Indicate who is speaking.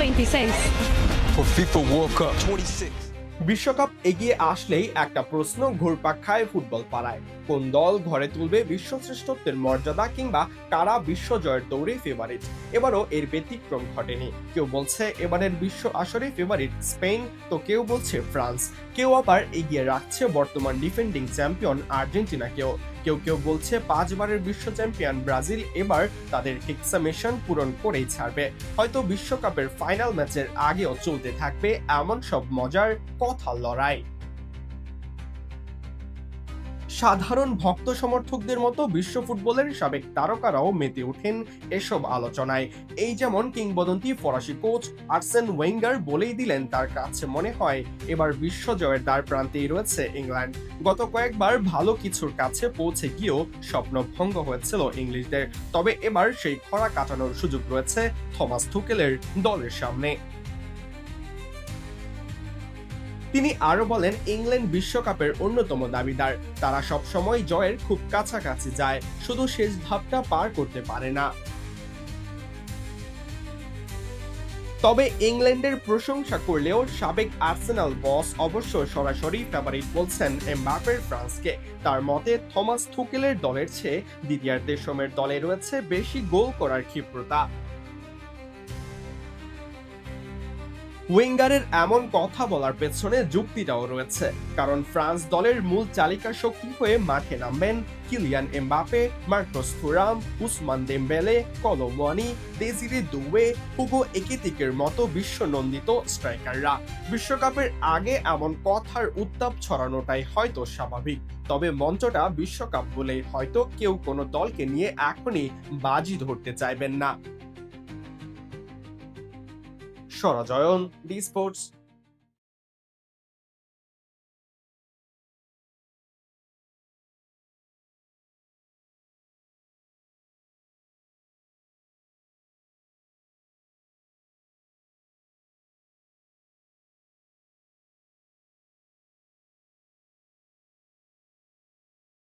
Speaker 1: 26.
Speaker 2: for FIFA World Cup. 26.
Speaker 3: বিশ্বকাপ এগিয়ে আসলেই একটা প্রশ্ন ঘুরপাক খায় ফুটবল পাড়ায়। কোন দল ঘরে তুলবে বিশ্ব শ্রেষ্ঠত্বের মর্যাদা কিংবা কারা বিশ্ব জয়ের দৌড়ে ফেভারিট এবারও এর ব্যতিক্রম ঘটেনি। কেউ বলছে এবারের বিশ্ব আসরে ফেভারিট স্পেন তো কেউ বলছে ফ্রান্স। কেউ আবার এগিয়ে রাখছে বর্তমান ডিফেন্ডিং চ্যাম্পিয়ন আর্জেন্টিনাকেও। কেউ কেউ বলছে পাঁচবারের বিশ্ব চ্যাম্পিয়ন ব্রাজিল এবার তাদের এক্সামেশন পূরণ করেই ছাড়বে। হয়তো বিশ্বকাপের ফাইনাল ম্যাচের আগেও চলতে থাকবে এমন সব মজার কথা লড়াই। সাধারণ ভক্ত সমর্থকদের মতো বিশ্ব ফুটবলের সাবেক তারকারাও মেতে ওঠেন এসব আলোচনায়। এই যেমন কিংবদন্তি ফরাসি কোচ আর্সেন ওয়েঙ্গার বলেই দিলেন তার কাছে মনে হয় এবার বিশ্ব জয়ের দ্বার প্রান্তেই রয়েছে ইংল্যান্ড। গত কয়েকবার ভালো কিছুর কাছে পৌঁছে গিয়েও স্বপ্ন ভঙ্গ হয়েছিল ইংলিশদের। তবে এবার সেই খরা কাটানোর সুযোগ রয়েছে থমাস থুকেলের দলের সামনে। তিনি আরও বলেন, ইংল্যান্ড বিশ্বকাপের অন্যতম দাবিদার। তারা সবসময় জয়ের খুব কাছাকাছি যায়। শুধু শেষ ধাপটা পার করতে পারে না। তবে ইংল্যান্ডের প্রশংসা করলেও সাবেক আর্সেনাল বস অবশ্য সরাসরি ফেভারিট বলছেন এমবাপের ফ্রান্সকে। তার মতে, থমাস থুকেলের দলের চেয়ে দিদিয়ার দেশমের দলে রয়েছে বেশি গোল করার ক্ষিপ্রতা। ওয়েঙ্গারের এমন কথা বলার পেছনে যুক্তিটাও রয়েছে। কারণ ফ্রান্স দলের মূল চালিকা শক্তি হয়ে মাঠে নামবেন Kylian Mbappe, Marcus Thuram Ousmane Dembele Kolo Muani Desire Doue Hugo একিতিকের মতো বিশ্বনন্দিত স্ট্রাইকাররা। বিশ্বকাপের আগে এমন কথার উত্তাপ ছড়ানোটাই হয়তো স্বাভাবিক। তবে মঞ্চটা বিশ্বকাপ বলে হয়তো কেউ কোনো দলকে নিয়ে এখনই বাজি ধরতে চাইবেন না। সরাজয়ন ডি স্পোর্টস